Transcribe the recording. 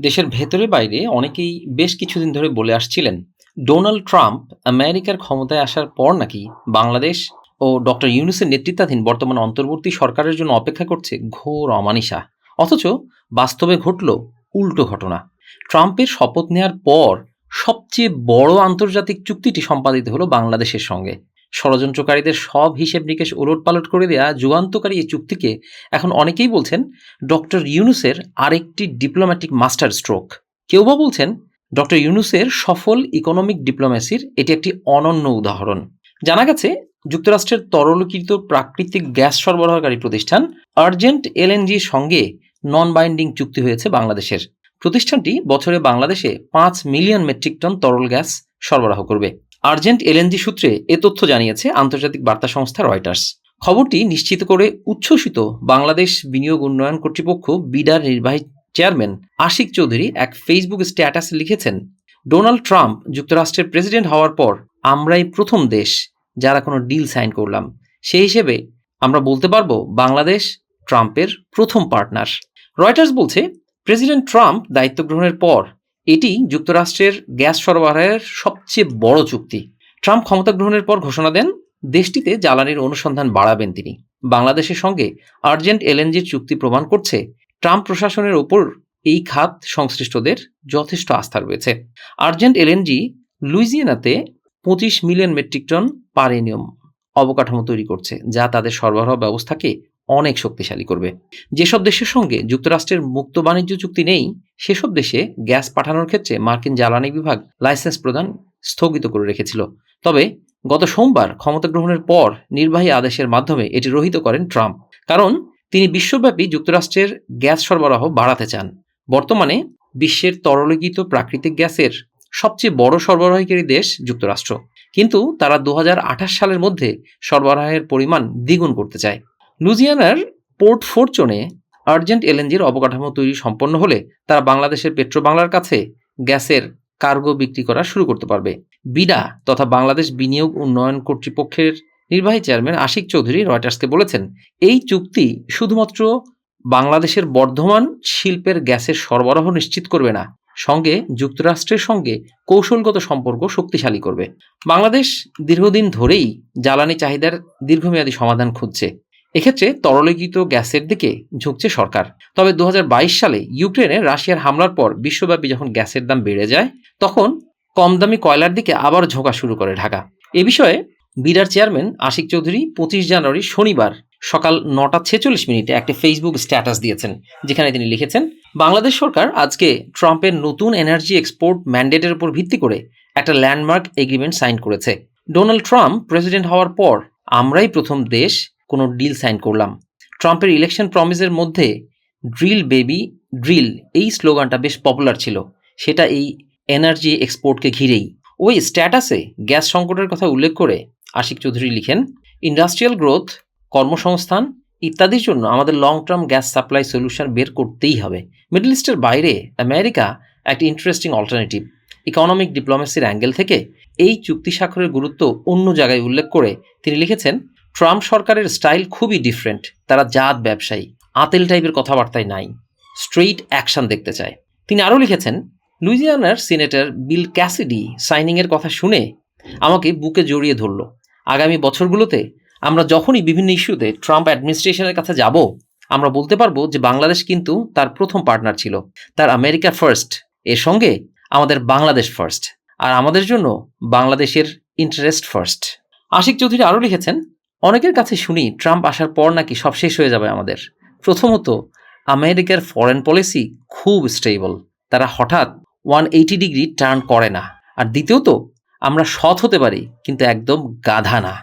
দেশের ভেতরে বাইরে অনেকেই বেশ কিছুদিন ধরে বলে আসছিলেন, ডোনাল্ড ট্রাম্প আমেরিকার ক্ষমতায় আসার পর নাকি বাংলাদেশ ও ডক্টর ইউনুসের নেতৃত্বাধীন বর্তমান অন্তর্বর্তী সরকারের জন্য অপেক্ষা করছে ঘোর অমানিসা অথচ বাস্তবে ঘটল উল্টো ঘটনা। ট্রাম্পের শপথ নেয়ার পর সবচেয়ে বড় আন্তর্জাতিক চুক্তিটি সম্পাদিত হলো বাংলাদেশের সঙ্গে। ষড়যন্ত্রকারীদের সব হিসেব নিকেশ ওলটপালট করে দেয়া যুগান্তকারী এই চুক্তিকে এখন অনেকেই বলছেন ডক্টর ইউনুসের আরেকটি ডিপ্লোম্যাটিক মাস্টার স্ট্রোক। কেউ বা বলছেন ডক্টর ইউনুসের সফল ইকোনমিক ডিপ্লোম্যাসির এটি একটি অনন্য উদাহরণ। জানা গেছে, যুক্তরাষ্ট্রের তরলকৃত প্রাকৃতিক গ্যাস সরবরাহকারী প্রতিষ্ঠান আর্জেন্ট এলএনজির সঙ্গে নন বাইন্ডিং চুক্তি হয়েছে বাংলাদেশের। প্রতিষ্ঠানটি বছরে বাংলাদেশে পাঁচ মিলিয়ন মেট্রিক টন তরল গ্যাস সরবরাহ করবে। আর্জেন্ট এলএনজি সূত্রে এ তথ্য জানিয়েছে আন্তর্জাতিক বার্তা সংস্থা রয়টার্স। খবরটি নিশ্চিত করে উচ্ছ্বসিত বাংলাদেশ বিনিয়োগ উন্নয়ন কর্তৃপক্ষ বিডার নির্বাহী চেয়ারম্যান আশিক চৌধুরী এক ফেসবুক স্ট্যাটাস লিখেছেন, ডোনাল্ড ট্রাম্প যুক্তরাষ্ট্রের প্রেসিডেন্ট হওয়ার পর আমরাই প্রথম দেশ যারা কোনো ডিল সাইন করলাম। সেই হিসেবে আমরা বলতে পারব বাংলাদেশ ট্রাম্পের প্রথম পার্টনার। রয়টার্স বলছে, প্রেসিডেন্ট ট্রাম্প দায়িত্ব গ্রহণের পর এটি যুক্তরাষ্ট্রের গ্যাস সরবরাহের সবচেয়ে বড় চুক্তি। ট্রাম্প ক্ষমতা গ্রহণের পর ঘোষণা দেন, দেশটিতে জ্বালানির অনুসন্ধান বাড়াবেন তিনি। বাংলাদেশের সঙ্গে আর্জেন্ট এলএনজির চুক্তি প্রমাণ করছে, ট্রাম্প প্রশাসনের ওপর এই খাত সংশ্লিষ্টদের যথেষ্ট আস্থা রয়েছে। আর্জেন্ট এলএনজি লুইজিয়ানাতে পঁচিশ মিলিয়ন মেট্রিক টন পারেনিয়ম অবকাঠামো তৈরি করছে, যা তাদের সরবরাহ ব্যবস্থাকে অনেক শক্তিশালী করবে। যেসব দেশের সঙ্গে যুক্তরাষ্ট্রের মুক্ত বাণিজ্য চুক্তি নেই, সেসব দেশে গ্যাস পাঠানোর ক্ষেত্রে মার্কিন জ্বালানি বিভাগ লাইসেন্স প্রদান স্থগিত করে রেখেছিল। তবে গত সোমবার ক্ষমতা গ্রহণের পর নির্বাহী আদেশের মাধ্যমে এটি রহিত করেন ট্রাম্প। কারণ তিনি বিশ্বব্যাপী যুক্তরাষ্ট্রের গ্যাস সরবরাহ বাড়াতে চান। বর্তমানে বিশ্বের তরলীকৃত প্রাকৃতিক গ্যাসের সবচেয়ে বড় সরবরাহকারী দেশ যুক্তরাষ্ট্র। কিন্তু তারা দু হাজার আঠাশ সালের মধ্যে সরবরাহের পরিমাণ দ্বিগুণ করতে চায়। লুজিয়ানার পোর্ট ফোরচনে আর্জেন্ট এলএনজির অবকাঠামো তৈরি সম্পন্ন হলে তারা বাংলাদেশের পেট্রো বাংলার কাছে গ্যাসের কার্গো বিক্রি করা শুরু করতে পারবে। বিডা তথা বাংলাদেশ বিনিয়োগ উন্নয়ন কর্তৃপক্ষের নির্বাহী চেয়ারম্যান আশিক চৌধুরী রয়টার্সকে বলেছেন, এই চুক্তি শুধুমাত্র বাংলাদেশের বর্ধমান শিল্পের গ্যাসের সরবরাহ নিশ্চিত করবে না, সঙ্গে যুক্তরাষ্ট্রের সঙ্গে কৌশলগত সম্পর্ক শক্তিশালী করবে। বাংলাদেশ দীর্ঘদিন ধরেই জ্বালানি চাহিদার দীর্ঘমেয়াদী সমাধান খুঁজছে। এক্ষেত্রে তরলীকৃত গ্যাসের দিকে ঝুঁকছে সরকার। তবে দু হাজার বাইশ সালে ইউক্রেনে রাশিয়ার হামলার পর বিশ্বব্যাপী যখন গ্যাসের দাম বেড়ে যায়, তখন কম দামি কয়লার দিকে আবার ঝোঁকা শুরু করে ঢাকা। এ বিষয়ে বিডার চেয়ারম্যান আশিক চৌধুরী পঁচিশ জানুয়ারি শনিবার সকাল নটা ছেচল্লিশ মিনিটে একটি ফেসবুক স্ট্যাটাস দিয়েছেন, যেখানে তিনি লিখেছেন, বাংলাদেশ সরকার আজকে ট্রাম্পের নতুন এনার্জি এক্সপোর্ট ম্যান্ডেটের উপর ভিত্তি করে একটা ল্যান্ডমার্ক এগ্রিমেন্ট সাইন করেছে। ডোনাল্ড ট্রাম্প প্রেসিডেন্ট হওয়ার পর আমরাই প্রথম দেশ কোনো ডিল সাইন করলাম। ট্রাম্পের ইলেকশন প্রমিসের মধ্যে ড্রিল বেবি ড্রিল এই স্লোগানটা বেশ পপুলার ছিল। সেটা এই এনার্জি এক্সপোর্টকে ঘিরেই। ওই স্ট্যাটাসে গ্যাস সংকটের কথা উল্লেখ করে আশিক চৌধুরী লিখেন ইন্ডাস্ট্রিয়াল গ্রোথ কর্মসংস্থান ইত্যাদির জন্য আমাদের long term gas supply solution বের করতেই হবে। মিডল ইস্টের বাইরে আমেরিকা একটি ইন্টারেস্টিং অল্টারনেটিভ ইকোনমিক ডিপ্লোমেসির অ্যাঙ্গেল থেকে এই চুক্তি স্বাক্ষরের গুরুত্ব অন্য জায়গায় উল্লেখ করে তিনি লিখেছেন ট্রাম্প সরকারের স্টাইল খুবই ডিফারেন্ট তারা জাত ব্যবসায়ী, আতেল টাইপের কথাবার্তায় নাই স্ট্রেইট অ্যাকশন দেখতে চায়। তিনি আরও লিখেছেন, লুইজিয়ানার সিনেটর বিল ক্যাসিডি সাইনিংয়ের কথা শুনে আমাকে বুকে জড়িয়ে ধরল। আগামী বছরগুলোতে আমরা যখনই বিভিন্ন ইস্যুতে ট্রাম্প অ্যাডমিনিস্ট্রেশনের কাছে যাব, আমরা বলতে পারব যে বাংলাদেশ কিন্তু তার প্রথম পার্টনার ছিল। তার আমেরিকা ফার্স্ট এর সঙ্গে আমাদের বাংলাদেশ ফার্স্ট আর আমাদের জন্য বাংলাদেশের ইন্টারেস্ট ফার্স্ট আশিক চৌধুরী আরও লিখেছেন অনেকের কাছে শুনি ট্রাম্প আসার পর নাকি সব শেষ হয়ে যাবে আমাদের। প্রথমত, আমেরিকার ফরেন পলিসি খুব স্টেবল তারা হঠাৎ ওয়ান এইটি ডিগ্রি টার্ন করে না। আর দ্বিতীয়ত, আমরা সৎ হতে পারি, কিন্তু একদম গাধা না।